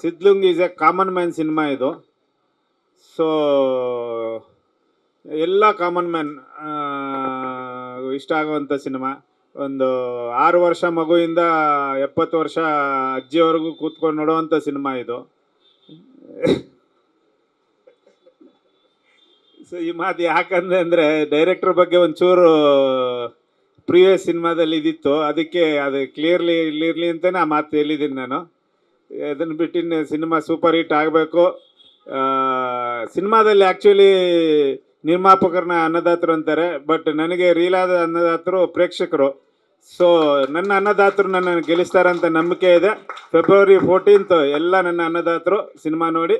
Sidlingu is a common man cinema ಇದು. So ಎಲ್ಲ common man ಇಷ್ಟ ಆಗುವಂಥ ಸಿನಿಮಾ ಒಂದು ಆರು ವರ್ಷ ಮಗುವಿಂದ ಎಪ್ಪತ್ತು ವರ್ಷ ಅಜ್ಜಿಯವರೆಗೂ ಕೂತ್ಕೊಂಡು ನೋಡುವಂಥ ಸಿನಿಮಾ ಇದು. ಸೊ ಈ ಮಾತು ಯಾಕಂದ್ರೆ ಅಂದರೆ ಡೈರೆಕ್ಟರ್ ಬಗ್ಗೆ ಒಂಚೂರು ಪ್ರಿವಿಯಸ್ ಸಿನಿಮಾದಲ್ಲಿ ಇದಿತ್ತು ಅದಕ್ಕೆ ಅದು ಕ್ಲಿಯರ್ಲಿ ಇಲ್ಲಿರಲಿ ಅಂತಲೇ ಆ ಮಾತು ಹೇಳಿದ್ದೀನಿ ನಾನು. ಅದನ್ನು ಬಿಟ್ಟಿನ ಸಿನಿಮಾ ಸೂಪರ್ ಹಿಟ್ ಆಗಬೇಕು. ಸಿನಿಮಾದಲ್ಲಿ ಆ್ಯಕ್ಚುಲಿ ನಿರ್ಮಾಪಕರನ್ನ ಅನ್ನದಾತರು ಅಂತಾರೆ ಬಟ್ ನನಗೆ ರೀಲಾದ ಅನ್ನದಾತರು ಪ್ರೇಕ್ಷಕರು. ಸೊ ನನ್ನ ಅನ್ನದಾತರು ನನ್ನ ಗೆಲ್ಲಿಸ್ತಾರಂತ ನಂಬಿಕೆ ಇದೆ. ಫೆಬ್ರವರಿ ಫೋರ್ಟೀನ್ತ್ ಎಲ್ಲ ನನ್ನ ಅನ್ನದಾತರು ಸಿನಿಮಾ ನೋಡಿ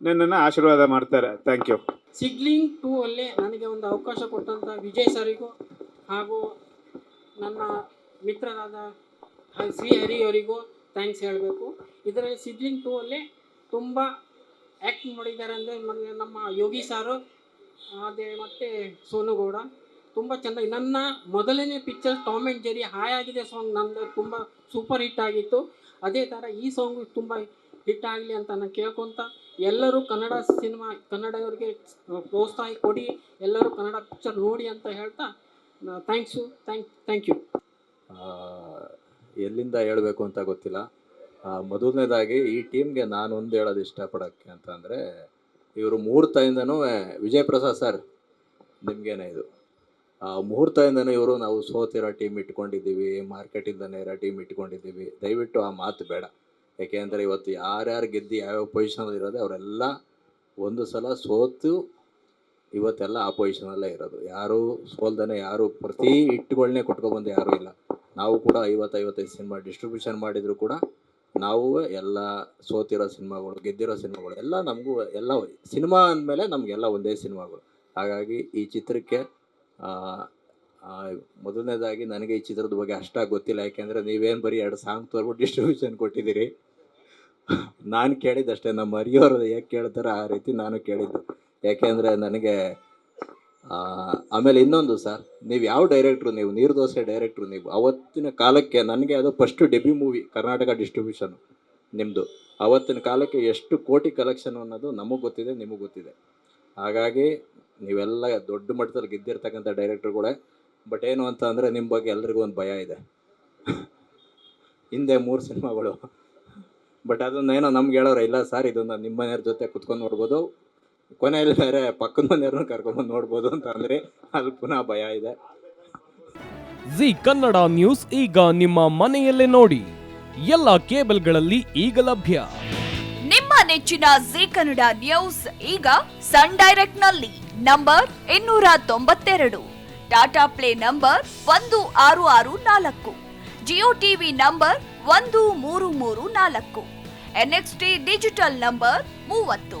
ನನ್ನನ್ನು ಆಶೀರ್ವಾದ ಮಾಡ್ತಾರೆ. ಥ್ಯಾಂಕ್ ಯು ಸಿಗ್ಲಿಂಗ್ ಟೂ ಅಲ್ಲಿ ನನಗೆ ಒಂದು ಅವಕಾಶ ಕೊಟ್ಟಂಥ ವಿಜಯ್ ಸರಿಗೂ ಹಾಗೂ ನನ್ನ ಮಿತ್ರರಾದ ಶ್ರೀ ಹರಿಯವರಿಗೂ ಥ್ಯಾಂಕ್ಸ್ ಹೇಳಬೇಕು. ಇದರಲ್ಲಿ ಸಿಬ್ಲಿಂಗ್ ಟೂ ಅಲ್ಲಿ ತುಂಬ ಆ್ಯಕ್ಟ್ ಮಾಡಿದ್ದಾರೆ ಅಂದರೆ ನಮ್ಮ ಯೋಗಿ ಸಾರು ಅದೇ ಮತ್ತು ಸೋನು ಗೌಡ ತುಂಬ ಚೆನ್ನಾಗಿ ನನ್ನ ಮೊದಲನೇ ಪಿಕ್ಚರ್ ಟಾಮ್ ಆ್ಯಂಡ್ ಜೆರಿ ಹಾಯಾಗಿದೆ ಸಾಂಗ್ ನಂದು ತುಂಬ ಸೂಪರ್ ಹಿಟ್ ಆಗಿತ್ತು. ಅದೇ ಥರ ಈ ಸಾಂಗು ತುಂಬ ಹಿಟ್ ಆಗಲಿ ಅಂತ ನಾನು ಕೇಳ್ಕೊತ ಎಲ್ಲರೂ ಕನ್ನಡ ಸಿನಿಮಾ ಕನ್ನಡವರಿಗೆ ಪ್ರೋತ್ಸಾಹ ಕೊಡಿ, ಎಲ್ಲರೂ ಕನ್ನಡ ಪಿಕ್ಚರ್ ನೋಡಿ ಅಂತ ಹೇಳ್ತಾ ಥ್ಯಾಂಕ್ಸು ಥ್ಯಾಂಕ್ ಥ್ಯಾಂಕ್ ಯು ಎಲ್ಲಿಂದ ಹೇಳಬೇಕು ಅಂತ ಗೊತ್ತಿಲ್ಲ. ಮೊದಲನೇದಾಗಿ ಈ ಟೀಮ್ಗೆ ನಾನು ಒಂದು ಹೇಳೋದು ಇಷ್ಟಪಡೋಕ್ಕೆ ಅಂತ ಅಂದರೆ, ಇವರು ಮುಹೂರ್ತದಿಂದನೂ ವಿಜಯ್ ಪ್ರಸಾದ್ ಸರ್ ನಿಮಗೇನೆ ಇದು. ಮುಹೂರ್ತದಿಂದನೂ ಇವರು ನಾವು ಸೋತಿರೋ ಟೀಮ್ ಇಟ್ಕೊಂಡಿದ್ದೀವಿ ಮಾರ್ಕೆಟಿಂದನೇ ಇರೋ ಟೀಮ್ ಇಟ್ಕೊಂಡಿದ್ದೀವಿ. ದಯವಿಟ್ಟು ಆ ಮಾತು ಬೇಡ. ಯಾಕೆಂದರೆ ಇವತ್ತು ಯಾರ್ಯಾರು ಗೆದ್ದು ಯಾವ್ಯಾವ ಪೊಸಿಷನಲ್ಲಿ ಇರೋದು ಅವರೆಲ್ಲ ಒಂದು ಸಲ ಸೋತು ಇವತ್ತೆಲ್ಲ ಆ ಪೊಸಿಷನಲ್ಲೇ ಇರೋದು. ಯಾರು ಸೋಲ್ದನೆ ಯಾರು ಪ್ರತಿ ಇಟ್ಟುಗಳನ್ನೇ ಕೊಟ್ಕೊಬಂದು ಯಾರೂ ಇಲ್ಲ. ನಾವು ಕೂಡ ಐವತ್ತು ಐವತ್ತೈದು ಸಿನಿಮಾ ಡಿಸ್ಟ್ರಿಬ್ಯೂಷನ್ ಮಾಡಿದ್ರು ಕೂಡ ನಾವು ಎಲ್ಲ ಸೋತಿರೋ ಸಿನಿಮಾಗಳು ಗೆದ್ದಿರೋ ಸಿನಿಮಾಗಳು ಎಲ್ಲ ನಮಗೂ ಎಲ್ಲ ಸಿನಿಮಾ ಅಂದಮೇಲೆ ನಮಗೆಲ್ಲ ಒಂದೇ ಸಿನಿಮಾಗಳು ಹಾಗಾಗಿ ಈ ಚಿತ್ರಕ್ಕೆ ಮೊದಲನೇದಾಗಿ ನನಗೆ ಈ ಚಿತ್ರದ ಬಗ್ಗೆ ಅಷ್ಟಾಗಿ ಗೊತ್ತಿಲ್ಲ. ಯಾಕೆಂದರೆ ನೀವೇನು ಬರೀ ಎರಡು ಸಾಂಗ್ ತೋರ್ಬಿಟ್ಟು ಡಿಸ್ಟ್ರಿಬ್ಯೂಷನ್ ಕೊಟ್ಟಿದ್ದೀರಿ? ನಾನು ಕೇಳಿದ್ದಷ್ಟೇ ನಮ್ಮ ಅರಿಯೋರು ಹೇಗೆ ಕೇಳ್ತಾರೆ ಆ ರೀತಿ ನಾನು ಕೇಳಿದ್ದು. ಯಾಕೆಂದರೆ ನನಗೆ ಆಮೇಲೆ ಇನ್ನೊಂದು ಸರ್, ನೀವು ಯಾವ ಡೈರೆಕ್ಟ್ರು ನೀವು ನೀರ್ದೋಸೆ ಡೈರೆಕ್ಟ್ರು ನೀವು ಅವತ್ತಿನ ಕಾಲಕ್ಕೆ ನನಗೆ ಅದು first debut movie Karnataka distribution ನಿಮ್ಮದು ಅವತ್ತಿನ ಕಾಲಕ್ಕೆ ಎಷ್ಟು ಕೋಟಿ ಕಲೆಕ್ಷನ್ ಅನ್ನೋದು ನಮಗೆ ಗೊತ್ತಿದೆ, ನಿಮಗೆ ಗೊತ್ತಿದೆ. ಹಾಗಾಗಿ ನೀವೆಲ್ಲ ದೊಡ್ಡ ಮಟ್ಟದಲ್ಲಿ ಗೆದ್ದಿರ್ತಕ್ಕಂಥ ಡೈರೆಕ್ಟ್ರುಗಳೇ ಬಟ್ ಏನು ಅಂತ ಅಂದರೆ ನಿಮ್ಮ ಬಗ್ಗೆ ಎಲ್ರಿಗೂ ಒಂದು ಭಯ ಇದೆ. ಹಿಂದೆ ಮೂರು ಸಿನಿಮಾಗಳು. ಬಟ್ ಅದನ್ನೇನೋ ನಮ್ಗೆ ಹೇಳೋರು ಇಲ್ಲ ಸರ್, ಇದನ್ನು ನಿಮ್ಮ ಮನೆಯವ್ರ ಜೊತೆ ಕುತ್ಕೊಂಡು ನೋಡ್ಬೋದು. ಕೊನೆಯಲ್ಲಿ ಬೇರೆ ಪಕ್ಕದ ಮನೆಯವ್ರನ್ನ ಕರ್ಕೊಂಡ್ಬಂದು ನೋಡ್ಬೋದು ಅಂತ ಅಂದ್ರೆ ಅಲ್ಲಿ ಪುನಃ ಭಯ ಇದೆ. ಜಿ ಕನ್ನಡ ನ್ಯೂಸ್ ಈಗ ನಿಮ್ಮ ಮನೆಯಲ್ಲೇ ನೋಡಿ. ಎಲ್ಲ ಕೇಬಲ್ಗಳಲ್ಲಿ ಈಗ ಲಭ್ಯ. ನಿಮ್ಮ ನೆಚ್ಚಿನ ಜಿ ಕನ್ನಡ ನ್ಯೂಸ್ ಈಗ ಸನ್ ಡೈರೆಕ್ಟ್ನಲ್ಲಿ ನಂಬರ್ ಇನ್ನೂರ ತೊಂಬತ್ತೆರಡು. ಟಾಟಾ ಪ್ಲೇ ನಂಬರ್ ಒಂದು ಆರು ಆರು ನಾಲ್ಕು. ಜಿಯೋ ಟಿವಿ ನಂಬರ್ ಒಂದು ಮೂರು ಮೂರು ನಾಲ್ಕು. ಎನ್ಎಕ್ಸ್ಟಿ ಡಿಜಿಟಲ್ ನಂಬರ್ ಮೂವತ್ತು.